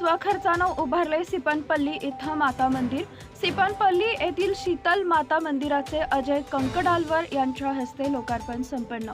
स्वखर्चानं उभारले सिपनपल्ली इथं माता मंदिर. सिपनपल्ली येथील शीतल माता मंदिराचे अजय कंकडालवर यांच्या हस्ते लोकार्पण संपन्न.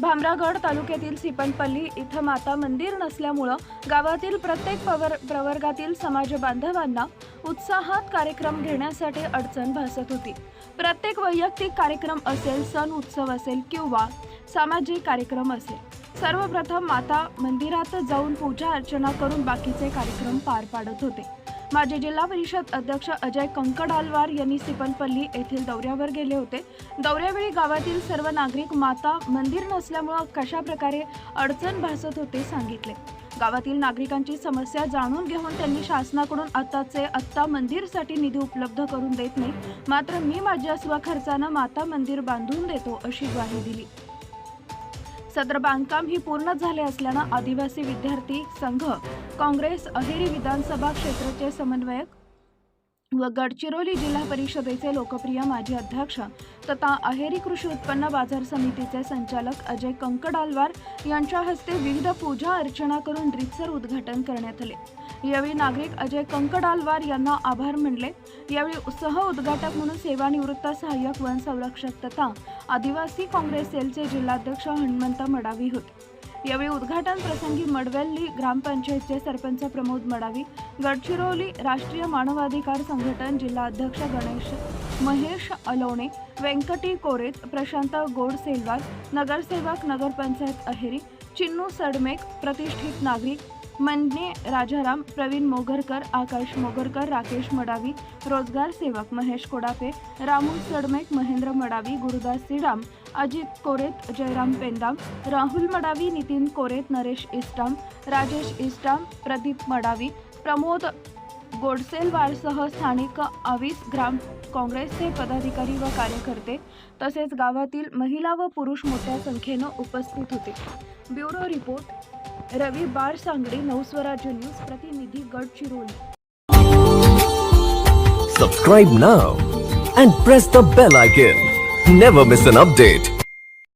भामरागड तालुक्यातील सिपनपल्ली इथं माता मंदिर नसल्यामुळं गावातील प्रत्येक पवर प्रवर्गातील समाज बांधवांना उत्साहात कार्यक्रम घेण्यासाठी अडचण भासत होती. प्रत्येक वैयक्तिक कार्यक्रम असेल सण उत्सव असेल किंवा सामाजिक कार्यक्रम असेल. सर्वप्रथम माता मंदिरात जाऊन पूजा अर्चना करून बाकीचे कार्यक्रम पार पाडत होते. माजी जिल्हा परिषद अध्यक्ष अजय कंकडालवार यांनी सिपनपल्ली येथील दौऱ्यावर गेले होते. दौऱ्यावेळी गावातील सर्व नागरिक माता मंदिर नसल्यामुळं कशा प्रकारे अडचण भासत होते सांगितले. गावातील नागरिकांची समस्या जाणून घेऊन त्यांनी शासनाकडून आत्ताचे आत्ता मंदिरसाठी निधी उपलब्ध करून देत नाही. मात्र मी माझ्या स्वखर्चानं माता मंदिर बांधून देतो अशी ग्वाही दिली. सदर बांधकाम ही पूर्ण झाले असल्यानं आदिवासी विद्यार्थी संघ काँग्रेस अहेरी विधानसभा क्षेत्राचे समन्वयक व गडचिरोली जिल्हा परिषदेचे लोकप्रिय माजी अध्यक्ष तथा अहेरी कृषी उत्पन्न बाजार समितीचे संचालक अजय कंकडालवार यांच्या हस्ते विविध पूजा अर्चना करून रीतसर उद्घाटन करण्यात आले. यावेळी नागरिक अजय कंकडालवार यांना आभार मानले. यावेळी सह उद्घाटक म्हणून सेवानिवृत्त सहाय्यक वन संरक्षक तथा आदिवासी काँग्रेस सेलचे जिल्हाध्यक्ष हनुमंत मडावी होते. यावेळी उद्घाटन प्रसंगी मडवेल्ली ग्रामपंचायतचे सरपंच प्रमोद मडावी गडचिरोली राष्ट्रीय मानवाधिकार संघटन जिल्हा अध्यक्ष गणेश महेश अलोणे व्यंकटी कोरेत प्रशांत गोडसेलवार नगरसेवक नगरपंचायत अहेरी चिन्नू सडमेक प्रतिष्ठित नागरिक मन्ने राजाराम प्रवीण मोगरकर आकाश मोगरकर राकेश मडावी रोजगार सेवक महेश कोडापे रामू सडमेक महेंद्र मडावी गुरुदास सिडाम अजित कोरेत जयराम पेंदाम राहुल मडावी नितीन कोरेत नरेश इस्टाम राजेश इस्टाम प्रदीप मडावी प्रमोद गोडसेलवारसह स्थानिक आवीस ग्राम काँग्रेसचे पदाधिकारी व कार्यकर्ते तसेच गावातील महिला व पुरुष मोठ्या संख्येनं उपस्थित होते. Bureau report. रवी बार सांगडी नवस्वराज्य न्यूज प्रतिनिधी Gadchiroli Subscribe now and press the bell icon. Never miss an update.